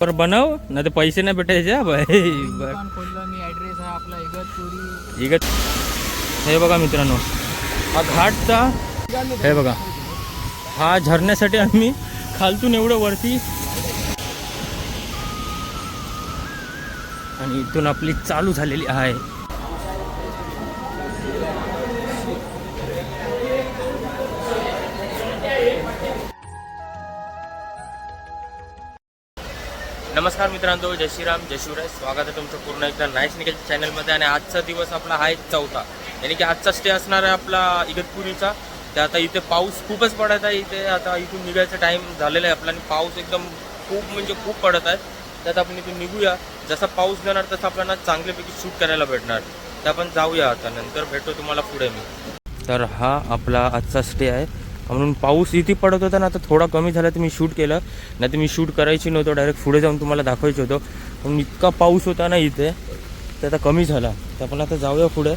पर बनव ना ते पैसे नाही भेटायचे हा बर मी आहे आपला इगतपुरी आहे हे बघा मित्रांनो हा घाटचा हे बघा हा झरण्यासाठी आम्ही खालतून एवढं वरती आणि इथून आपली चालू झालेली आहे. नमस्कार मित्रांनो जय श्रीराम जय शिवराय. स्वागत आहे तुमचं पूर्ण एकदा नाईस निकेल चॅनलमध्ये. आणि आजचा दिवस आपला आहे चौथा. यानी की आजचा स्टे असणार आहे आपला इगतपुरीचा. ते आता इथे पाऊस खूपच पडत आहे. इथे आता इथून निघायचा टाईम झालेला आहे आपला. आणि पाऊस एकदम खूप म्हणजे खूप पडत आहे. त्यात आपण इथून निघूया. जसा पाऊस देणार तसं आपल्याला चांगल्यापैकी शूट करायला भेटणार. तर आपण जाऊया आता. नंतर भेटतो तुम्हाला पुढे मी. तर हा आपला आजचा स्टे आहे. म्हणून पाऊस इथे पडत होता ना आता थोडा कमी झाला तर मी शूट केलं. नाही तर मी शूट करायची नव्हतं डायरेक्ट पुढे जाऊन तुम्हाला दाखवायचं होतं. पण इतका पाऊस होता ना इथे तर आता कमी झाला. तर आपण आता जाऊया पुढे.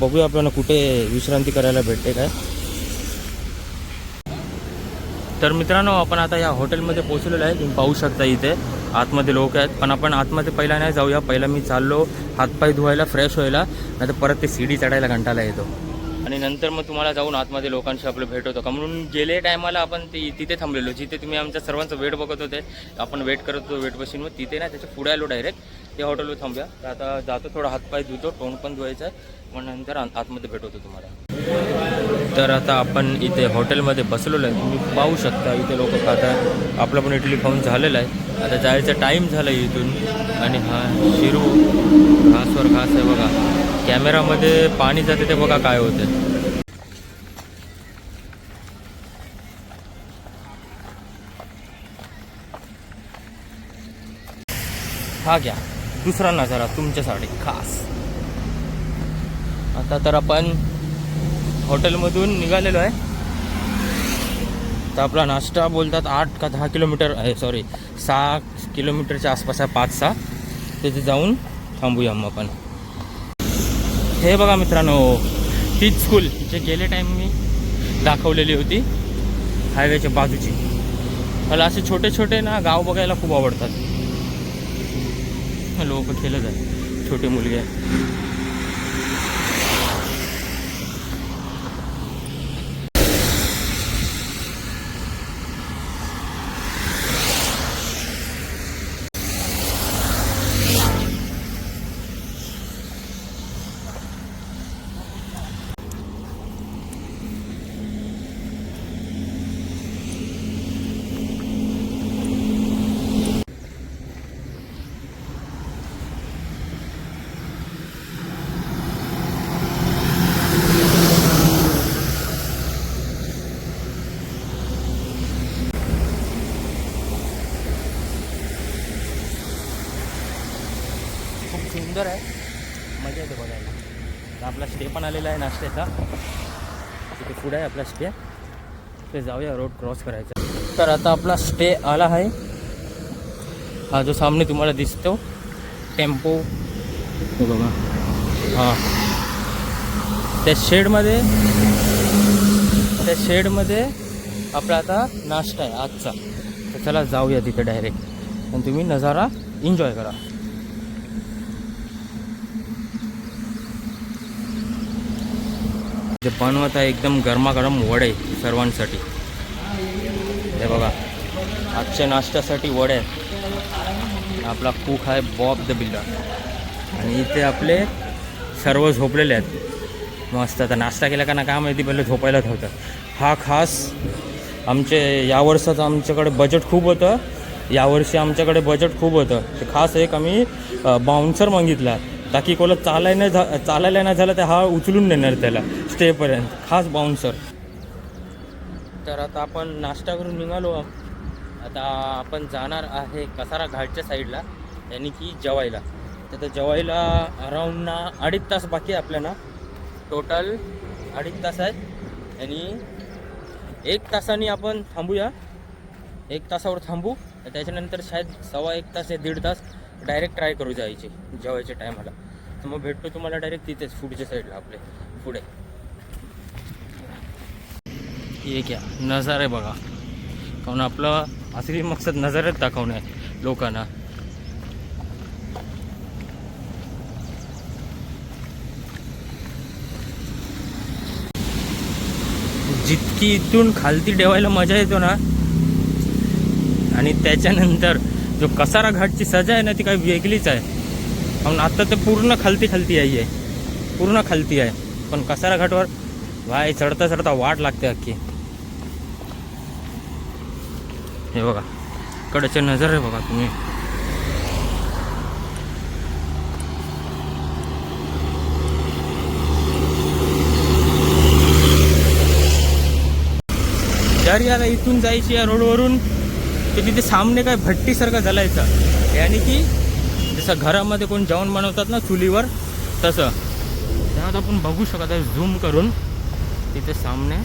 बघूया आपल्याला कुठे विश्रांती करायला भेटते काय. तर मित्रांनो आपण आता या हॉटेलमध्ये पोहोचलेलो आहे. तुम्ही पाहू शकता इथे. आतमध्ये लोक आहेत. पण आपण आतमध्ये पहिला नाही जाऊया. पहिला मी चाललो. हातपाय धुवायला फ्रेश व्हायला. नाही तर परत ते सीडी चढायला घंटाला येतो. आणि नंतर मग तुम्हाला जाऊन आतमध्ये लोकांशी आपलं भेट होतं. का म्हणून गेले टायमाला आपण ते तिथे थांबलेलो जिथे तुम्ही आमच्या सर्वांचं वेट बघत होते आपण वेट करत होतो वेट बशीन मग तिथे ना त्याच्या पुढे आलो डायरेक्ट ते हॉटेलवर थांबूया. तर आता जातो थोडा हातपाय धुतो तोंड पण धुवायचं आहे. मग नंतर आतमध्ये भेट होतो तुम्हाला. तर आता आपण इथे हॉटेलमध्ये बसलेलो आहे. तुम्ही पाहू शकता इथे लोक खातात. आपलं पण इडली खाऊन झालेलं आहे. आता जायचा टाईम झाला आहे इथून. आणि हा शिरू घासवर घास आहे बघा. कॅमेरामध्ये पाणी जाते ते बघा काय होते हा घ्या दुसरा नजारा तुमच्यासाठी खास. आता तर आपण हॉटेलमधून निघालेलो आहे. तर आपला नाश्ता बोलतात आठ का दहा किलोमीटर आहे सॉरी सहा किलोमीटरच्या आसपास आहे पाच सहा. तिथे जाऊन थांबूया मग आपण. हे बघा मित्रांनो तीच स्कूल जे गेले टाईम मी दाखवलेली होती हायवेच्या बाजूची. मला असे छोटे छोटे ना गाव बघायला खूप आवडतात. लोक खेळत आहे छोटे मुलगे खूप सुंदर आहे. मजा येते बघायला. आपला स्टे पण आलेला आहे नाश्त्याचा. तिथे पुढे आहे आपला स्टे ते जाऊया रोड क्रॉस करायचा. तर आता आपला स्टे आला आहे. हा जो सामने तुम्हाला दिसतो टेम्पो. बघा. हां. त्या शेडमध्ये त्या शेडमध्ये आपला आता नाश्ता आहे आजचा. तर चला जाऊया तिथे डायरेक्ट आणि तुम्ही नजारा एन्जॉय करा. जे बनवत आहे एकदम गरमागरम वडे सर्वांसाठी. हे बघा आजच्या नाश्त्यासाठी वडे आहेत. आपला कुक आहे बॉब द बिल्डर आणि इथे आपले सर्व झोपलेले आहेत. मस्त आता नाश्ता केला का ना काय माहिती पहिले झोपायलाच होतं हा खास आमचे या वर्षाचं आमच्याकडे बजेट खूप होतं. यावर्षी आमच्याकडे बजेट खूप होतं. तर खास एक आम्ही बाउन्सर मागितला. ताकी कोला चालाय नाही झा चालायला नाही झालं तर हा उचलून नेणार त्याला स्टेपर्यंत खास बाउन्सर तर आता आपण नाश्ता करून निघालो. आता आपण जाणार आहे कसारा घाटच्या साईडला यानी की जेवायला तर त्या जेवायला अराऊंड ना अडीच तास बाकी आहे आपल्याला. टोटल अडीच तास आहेत. आणि एक तासाने आपण थांबूया. एक तासावर थांबू. त्याच्यानंतर शायद सव्वा एक तास आहे दीड तास डायरेक्ट ट्राय करू जायचे जेवायच्या टायमाला तर मग भेटतो तुम्हाला डायरेक्ट तिथेच फूडच्या साईडला आपले पुढे. हे घ्या नजारा आहे बघा. कारण आपलं असली मकसद नजारात दाखवणं आहे लोकांना. जितकी इथून खालती डेवायला मजा येतो ना आणि त्याच्यानंतर जो कसारा घाटची सजा आहे ना ती काही वेगळीच आहे. म्हणून आत्ता तर पूर्ण खालती खालती आई आहे पूर्ण खालती आहे. पण कसारा घाटवर वाय चढता चढता वाट लागते अख्खी. हे बघा. कडचे नजर आहे बघा तुम्ही. यार याला इथून जायची या रोडवरून तर तिथे सामने काय भट्टीसारखा झालायचा याने की जसं घरामध्ये कोण जेवण बनवतात ना चुलीवर तसं. त्यात आपण बघू शकत आहे झूम करून. तिथे सामने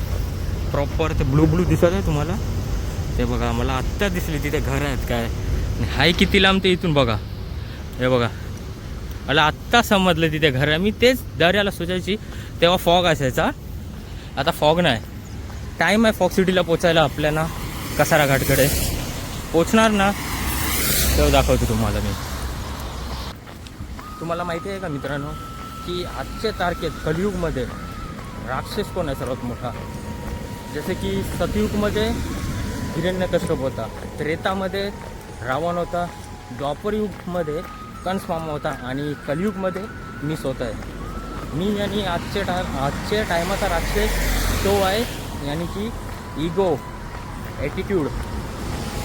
प्रॉपर ते ब्लू ब्लू दिसत आहे तुम्हाला. ते बघा मला आत्ता दिसली तिथे घर आहेत काय. आहे हाय किती लांब ते इथून बघा. हे बघा. मला आत्ता समजलं तिथे घर आहे. मी तेच दर्याला सोचायची तेव्हा फॉग असायचा. आता फॉग नाही. टाईम आहे फॉग सिटीला पोचायला आपल्याला. कसारा घाटकडे. पोचणार ना? तेव्हा दाखवतो तुम्हाला मी. तुम्हाला माहिती आहे का मित्रांनो की आजच्या तारखेत कलियुगमध्ये राक्षस कोण आहे सर्वात मोठा? जसे की सतयुगमध्ये हिरण्यकश्यप होता त्रेतामध्ये रावण होता द्वापरयुगमध्ये कंसमामा होता आणि कलियुगमध्ये मी स्वतः आहे. मी आणि आजच्या टा आजच्या टायमाचा राक्षस तो आहे यानी की इगो ॲटिट्यूड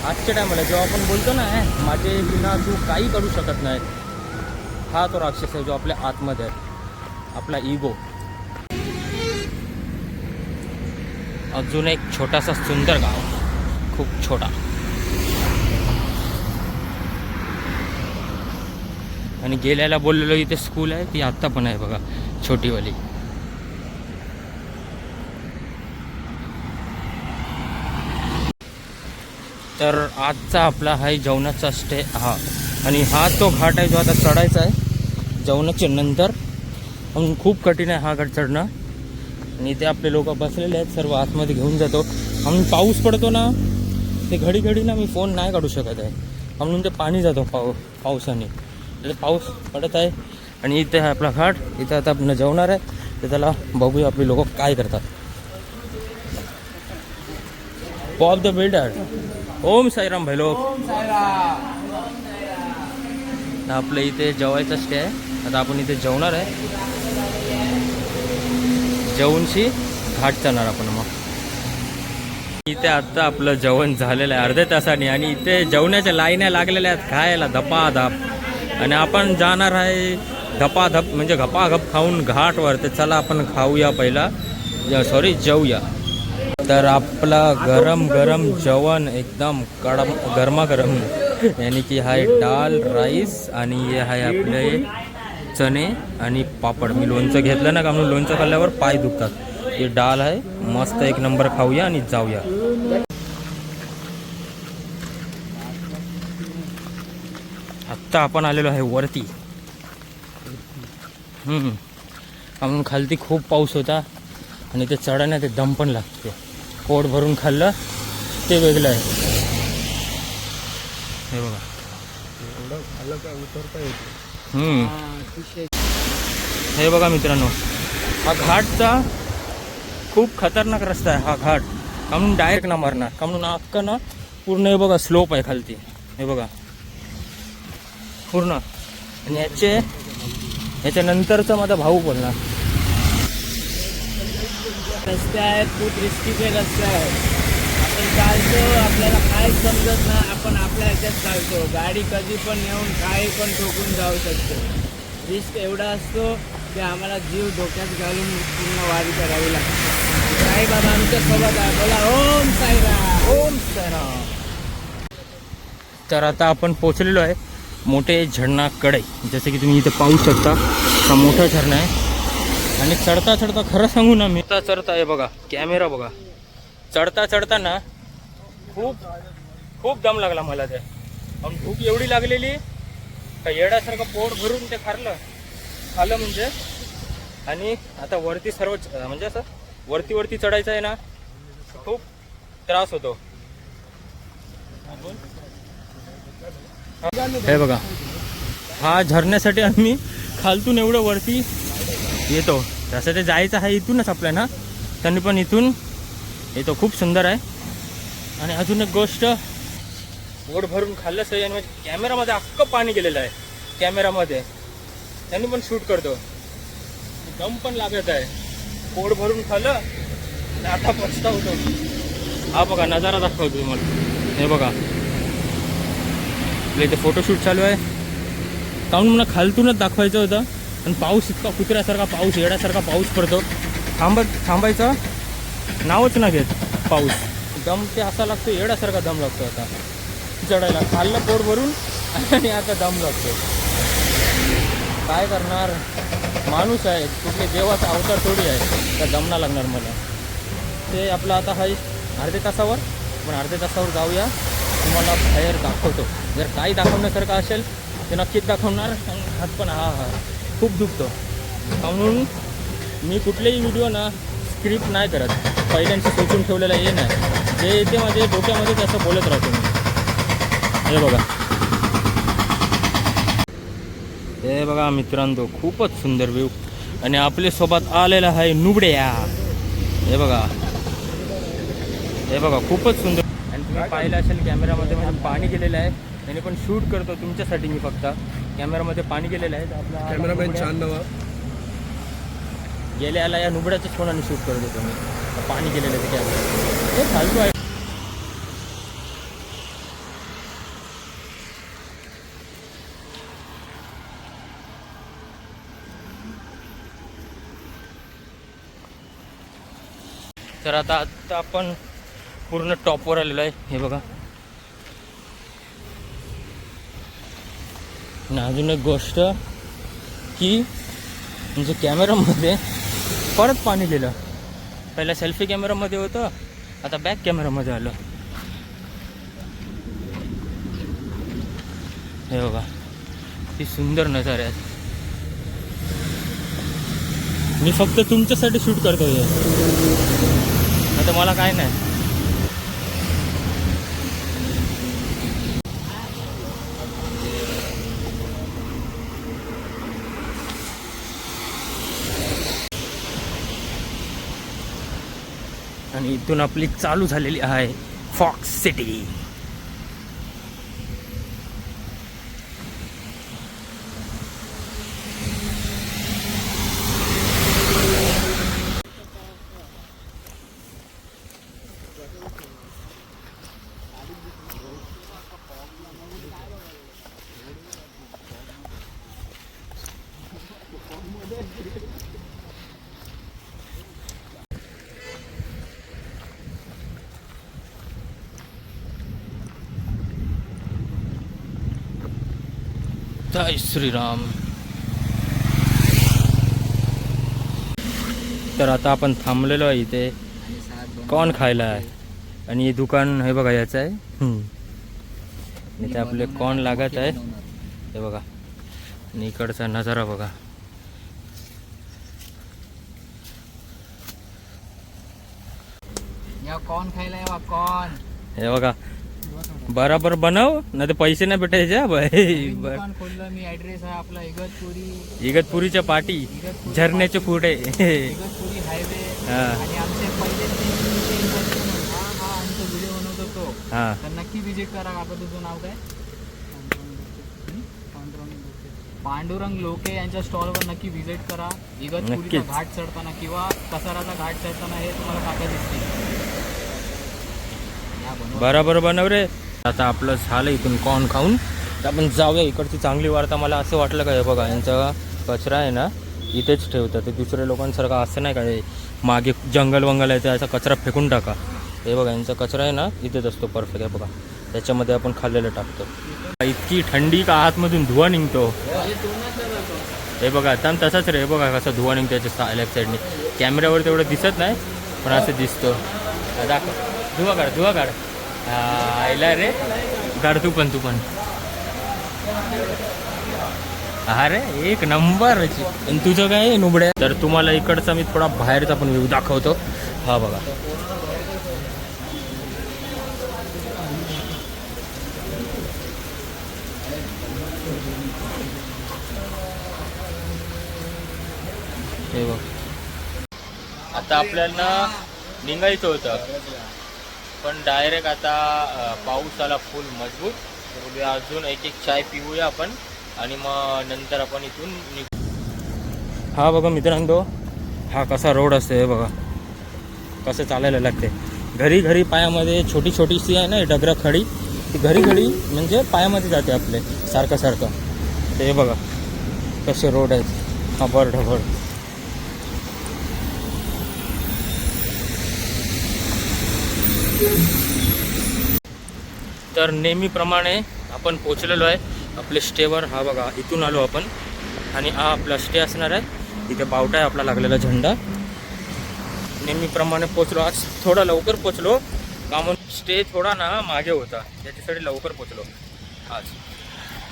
आजच्या टायमाला जेव्हा आपण बोलतो ना माझे विना तू काही करू शकत नाही. हा तो राक्षस आहे जो आपल्या आतमध्ये आहे. आपला इगो अजून एक छोटासा सुंदर गाव. खूप छोटा. आणि गेल्याला बोललेलो इथे स्कूल आहे ती आत्ता पण आहे बघा छोटीवाली. तर आजचा आपला हा जेवणाचा स्टे हा. आणि हा तो घाट आहे जो आता चढायचा आहे जेवणाच्या नंतर. म्हणून खूप कठीण आहे हा घाट चढणं. आणि इथे आपले लोक बसलेले आहेत सर्व आतमध्ये घेऊन जातो. म्हणून पाऊस पडतो ना ते घडी घडी ना मी फोन नाही काढू शकत आहे. म्हणून ते पाणी जातो पाऊ पावसाने. म्हणजे पाऊस पडत आहे आणि इथे आहे आपला घाट. इथं आता आपण जेवणार आहे. तर त्याला बघूया आपली लोक काय करतात. Pop the builder Om Sairam भाई लोक. आपलं इथे जेवायचं स्टे आहे आता आपण इथे जेवणार आहे. जेवणशी घाट जाणार आपण मग. इथे आता आपलं जेवण झालेलं आहे अर्ध्या तासाने आणि इथे जेवणाच्या लाईन्या लागलेल्या आहेत. खायला धपाधप. आणि आपण जाणार आहे धपाधप म्हणजे घपाघप खाऊन घाटवर. तर चला आपण खाऊया पहिला. सॉरी जेवूया. तर आपला गरम गरम जेवण एकदम कडम गरमागरम. यानी की हाय डाल राईस आणि हे आहे आपले चणे आणि पापड. मी लोणचं घेतलं ना का म्हणून लोणचं खाल्ल्यावर पाय दुखतात. हे डाल आहे. मस्त एक नंबर खाऊया आणि जाऊया. आत्ता आपण आलेलो आहे वरती. म्हणून खालती खूप पाऊस होता आणि ते चढायला ते दम पण लागते. पोट भरून खाल्लं ते वेगळं आहे. हे बघा. हम्म. हे बघा मित्रांनो हा घाटचा खूप खतरनाक रस्ता आहे हा घाट. म्हणून डायरेक्ट ना मारणार. का म्हणून अख्खा ना पूर्ण हे बघा स्लोप आहे खालती. हे बघा. पूर्ण. आणि याचे ह्याच्यानंतरचा माझा भाऊ बोलणार. रस्ते आहेत खूप रिस्कीचे रस्ते आहेत. आपण चालतो आपल्याला काय समजत नाही आपण आपल्या ह्याच्यात चालतो. गाडी कधी पण येऊन काही पण ठोकून जाऊ शकतो. रिस्क एवढा असतो की आम्हाला जीव धोक्यात घालून पूर्ण वारी करावी लागते. साईबाबा आमच्यासोबत आहे. बोला ओम साईराम ओम साईराम तर आता आपण पोचलेलो आहे मोठे झरणाकडे. जसं की तुम्ही इथे पाहू शकता हा मोठा झरणा आहे. आणि चढता चढता खरं सांगू ना मी. चढता आहे बघा कॅमेरा बघा. चढता चढता ना खूप खूप दम लागला मला ते. आणि भूक एवढी लागलेली का येड्यासारखं पोट भरून ते खाल्लं खाल्लं म्हणजे. आणि आता वरती सर्व म्हणजे असं वरती वरती चढायचं आहे ना खूप त्रास होतो. हे बघा हा झरण्यासाठी आम्ही खालतून एवढं वरती येतो. तसं ते जायचं आहे इथूनच आपल्याला. त्यांनी पण इथून येतो खूप सुंदर आहे. आणि अजून एक गोष्ट पोट भरून खाल्लं सही आणि माझ्या कॅमेरामध्ये अख्खं पाणी गेलेलं आहे. कॅमेरामध्ये. त्यांनी पण शूट करतो. दम पण लागत आहे. पोट भरून खाल्लं आणि आता पछतावतो हा बघा नजारा दाखवतो तुम्हाला. हे बघा. आपल्या इथे फोटोशूट चालू आहे. काहून मला खालतूनच दाखवायचं होतं? पण पाऊस इतका कुत्र्यासारखा पाऊस येड्यासारखा पाऊस पडतो. थांबत थांबायचं? नावच ना घेत पाऊस. दम ते असा लागतो येड्यासारखा दम लागतो आता. चढायला खाल्लं पोट भरून आणि आता दम लागतो. काय करणार? माणूस आहे कुठले देवाचा अवतार थोडी आहे. तर दमना लागणार मला. ते आपलं आता आहे अर्धे तासावर पण अर्धे तासावर जाऊया. तुम्हाला बाहेर दाखवतो. जर काही दाखवण्यासारखं असेल ते नक्कीच दाखवणार. आणि हात पण हा हा. खूप दुखतो. म्हणून मी कुठलेही व्हिडिओ ना स्क्रिप्ट नाही करत. पहिल्यांशी सोचून ठेवलेलं हे नाही. जे येते माझे डोक्यामध्ये तसं बोलत राहतो मी. हे बघा. हे बघा मित्रांनो खूपच सुंदर व्ह्यू आणि आपल्यासोबत आलेला आहे नुबड्या. हे बघा. हे बघा खूपच सुंदर. आणि तुम्ही पाहिलं असेल कॅमेरामध्ये म्हणजे पाणी गेलेलं आहे. त्याने पण शूट करतो तुमच्यासाठी मी फक्त. कॅमेरामध्ये पाणी गेलेलं आहे. तर आपला कॅमेरामॅन छान नवा गेल्याला या नुबड्याच्याच फोनाने शूट करत होतो मी. पाणी गेलेलं आहे कॅमेरा हे फालतू आहे. तर आता आता आपण पूर्ण टॉपवर आलेलो आहे. हे बघा. अजून एक गोष्ट की म्हणजे कॅमेरामध्ये परत पाणी गेलं. पहिला सेल्फी कॅमेरामध्ये होतं आता बॅक कॅमेरामध्ये आलं. हे बघा ती सुंदर नजारे आहेत मी फक्त तुमच्यासाठी शूट करतो हे आता मला काय नाही. आणि इथून आपली चालू झालेली आहे फॉक्स सिटी. जय श्रीराम. तर आता आपण थांबलेलो आहे इथे. कॉर्न खायला आहे. आणि हे दुकान हे बघा याचं आहे. इथे आपले कॉर्न लागत आहे. हे बघा. आणि इकडचा नजारा बघा. या कॉर्न खायला कॉर्न. हे बघा. बराबर बनव तर पैसे नाही भेटायचे खोललं मी ऍड्रेस आहे आपला इगतपुरी. इगतपुरीच्या पाटी झरण्याचे पुढे. इगतपुरी हायवे आणि आमचे पहिले हा हा व्हिडिओ बनवतो तो. हा. नक्की विजिट करा. तुझं नाव काय? पांडुरंग लोके यांच्या स्टॉलवर नक्की व्हिजिट करा. इगतपुरीचा. घाट चढताना किंवा कसाराचा घाट चढताना हे तुम्हाला काका दिसतील. बरोबर बनव रे. आता आपलं झालं इथून कॉर्न खाऊन. आपण जाऊया इकडची चांगली वार्ता. मला असं वाटलं का हे बघा यांचा कचरा आहे ना इथेच ठेवतात. ते दुसऱ्या लोकांसारखं असं नाही का मागे जंगल वंगल आहे त्याचा कचरा फेकून टाका. हे बघा यांचा कचरा आहे ना इथेच असतो परफेक्ट आहे बघा. त्याच्यामध्ये आपण खाल्लेलं टाकतो. इतकी थंडी का आतमधून धुवा निघतो. हे बघा आता तसाच रे हे बघा कसा धुवा निघतो त्याच्या लेफ्ट साईडने कॅमेऱ्यावर तेवढं दिसत नाही पण असं दिसतो. दाखव. धुवा काढ धुवा काढ. आयला रे. काढ तू पण तू पण. अरे एक नंबर आणि तुझं काय आहे, नुबड्या? तर तुम्हाला इकडचा मी थोडा बाहेरचा पण व्ह्यू दाखवतो. हा बघा. हे बघ. आता आपल्याला निघायचं होतं. पण डायरेक्ट आता पाऊस आला फुल मजबूत. तर अजून एक एक चाय पिऊया आपण आणि मग नंतर आपण इथून निघू. हा बघा मित्रांनो हा कसा रोड असतो हे बघा. कसं चालायला लागते घरी घरी पायामध्ये छोटी छोटीशी आहे ना डगरा खडी ती घरी घडी म्हणजे पायामध्ये जाते आपले सारखं सारखं. ते बघा कसे रोड आहेत. खबर ढबर. तर नेहमीप्रमाणे आपण पोचलेलो आहे. आपले स्टेवर हा बघा इथून आलो आपण. आणि हा आपला स्टे असणार आहे. इथे बावटा आहे आपला लागलेला झेंडा. नेहमीप्रमाणे पोचलो आज थोडा लवकर पोचलो का म्हणून स्टे थोडा ना मागे होता. त्याच्यासाठी लवकर पोचलो आज.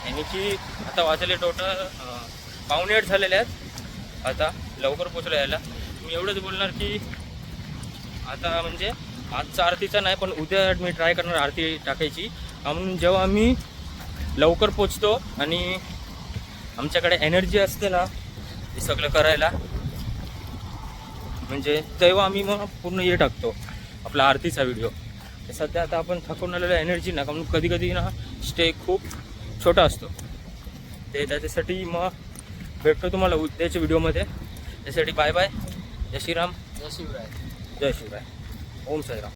आणि की आता वाचले टोटल पावणे आठ झालेले आहेत. आता लवकर पोचलो यायला. मी एवढंच बोलणार की आता म्हणजे आजचा आरतीचा नाही पण उद्या मी ट्राय करणार आरती टाकायची. म्हणून जेव्हा आम्ही लवकर पोचतो आणि आमच्याकडे एनर्जी असते ना हे सगळं करायला म्हणजे तेव्हा आम्ही मग पूर्ण हे टाकतो आपला आरतीचा व्हिडिओ सध्या आता आपण थकून आलेला एनर्जी ना का म्हणून कधी कधी ना स्टे खूप छोटा असतो. ते त्याच्यासाठी मग भेटतो तुम्हाला उद्याच्या व्हिडिओमध्ये त्यासाठी बाय बाय जय श्रीराम. जय शिवराय. जय शिवराय. ओम साईराम